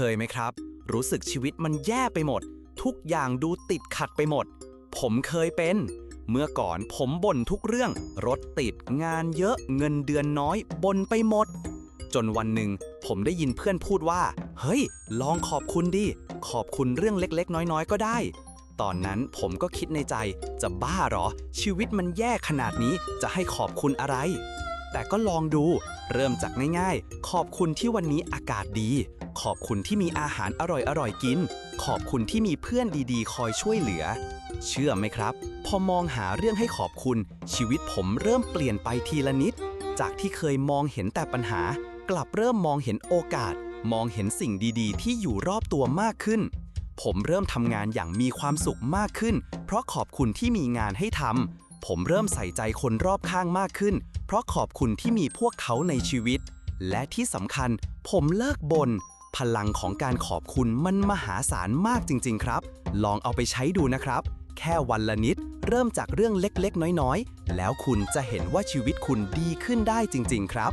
เคยไหมครับ รู้สึกชีวิตมันแย่ไปหมด ทุกอย่างดูติดขัดไปหมด ผมเคยเป็น เมื่อก่อนผมบ่นทุกเรื่อง รถติดงานเยอะเงินเดือนน้อยบ่นไปหมด จนวันหนึ่ง ผมได้ยินเพื่อนพูดว่า เฮ้ย ลองขอบคุณดิ ขอบคุณเรื่องเล็ก ๆ น้อย ๆ ก็ได้ ตอนนั้นผมก็คิดในใจ จะบ้าหรอ ชีวิตมันแย่ขนาดนี้จะให้ขอบคุณอะไร แต่ก็ลองดู เริ่มจากง่ายๆ ขอบคุณที่วันนี้อากาศดี ขอบคุณที่มีอาหารอร่อยๆกิน ขอบคุณที่มีเพื่อนดีๆ คอยช่วยเหลือ เชื่อไหมครับ พอมองหาเรื่องให้ขอบคุณ ชีวิตผมเริ่มเปลี่ยนไปทีละนิด จากที่เคยมองเห็นแต่ปัญหา กลับเริ่มมองเห็นโอกาส มองเห็นสิ่งดีๆ ที่อยู่รอบตัวมากขึ้น ผมเริ่มทำงานอย่างมีความสุขมากขึ้น เพราะขอบคุณที่มีงานให้ทำ ผมเริ่มใส่ใจคนรอบข้างมากขึ้น เพราะขอบคุณที่มีพวกเขาในชีวิต และที่สำคัญ ผมเลิกบน่นพลังของการขอบคุณมันมหาศาลมากจริง ๆ ครับ ลองเอาไปใช้ดูนะครับ แค่วันละนิด เริ่มจากเรื่องเล็กๆ น้อยๆ แล้วคุณจะเห็นว่าชีวิตคุณดีขึ้นได้จริง ๆ ครับ